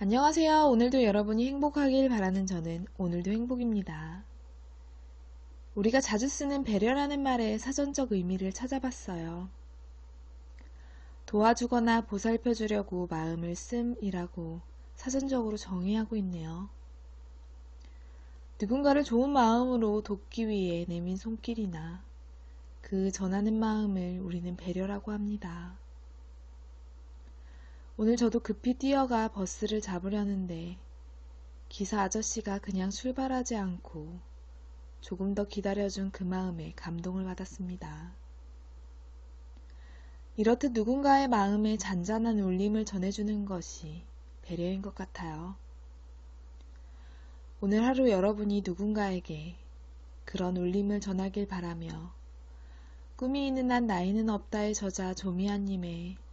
안녕하세요. 오늘도 여러분이 행복하길 바라는 저는 오늘도 행복입니다. 우리가 자주 쓰는 배려라는 말의 사전적 의미를 찾아봤어요. 도와주거나 보살펴 주려고 마음을 씀이라고 사전적으로 정의하고 있네요. 누군가를 좋은 마음으로 돕기 위해 내민 손길이나 그 전하는 마음을 우리는 배려라고 합니다. 오늘 저도 급히 뛰어가 버스를 잡으려는데 기사 아저씨가 그냥 출발하지 않고 조금 더 기다려준 그 마음에 감동을 받았습니다. 이렇듯 누군가의 마음에 잔잔한 울림을 전해주는 것이 배려인 것 같아요. 오늘 하루 여러분이 누군가에게 그런 울림을 전하길 바라며 꿈이 있는 한 나이는 없다의 저자 조미아님의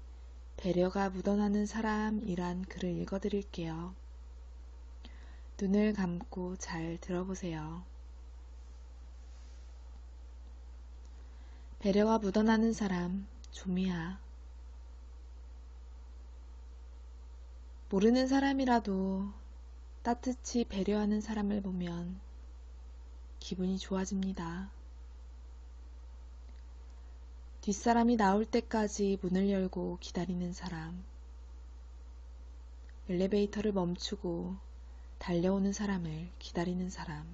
배려가 묻어나는 사람이란 글을 읽어드릴게요. 눈을 감고 잘 들어보세요. 배려가 묻어나는 사람, 조미아. 모르는 사람이라도 따뜻히 배려하는 사람을 보면 기분이 좋아집니다. 뒷사람이 나올 때까지 문을 열고 기다리는 사람. 엘리베이터를 멈추고 달려오는 사람을 기다리는 사람.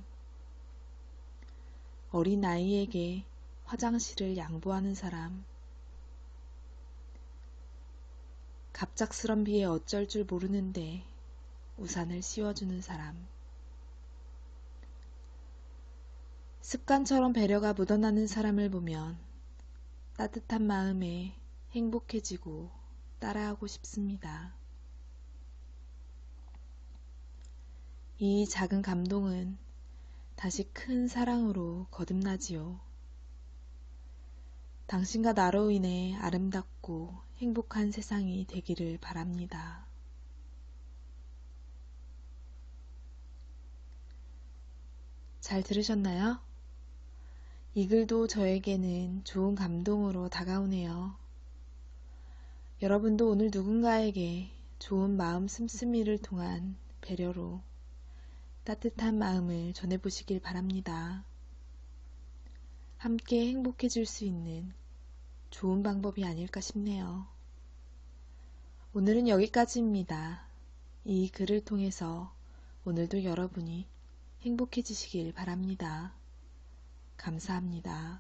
어린 아이에게 화장실을 양보하는 사람. 갑작스런 비에 어쩔 줄 모르는데 우산을 씌워주는 사람. 습관처럼 배려가 묻어나는 사람을 보면 따뜻한 마음에 행복해지고 따라하고 싶습니다. 이 작은 감동은 다시 큰 사랑으로 거듭나지요. 당신과 나로 인해 아름답고 행복한 세상이 되기를 바랍니다. 잘 들으셨나요? 이 글도 저에게는 좋은 감동으로 다가오네요. 여러분도 오늘 누군가에게 좋은 마음 씀씀이를 통한 배려로 따뜻한 마음을 전해보시길 바랍니다. 함께 행복해질 수 있는 좋은 방법이 아닐까 싶네요. 오늘은 여기까지입니다. 이 글을 통해서 오늘도 여러분이 행복해지시길 바랍니다. 감사합니다.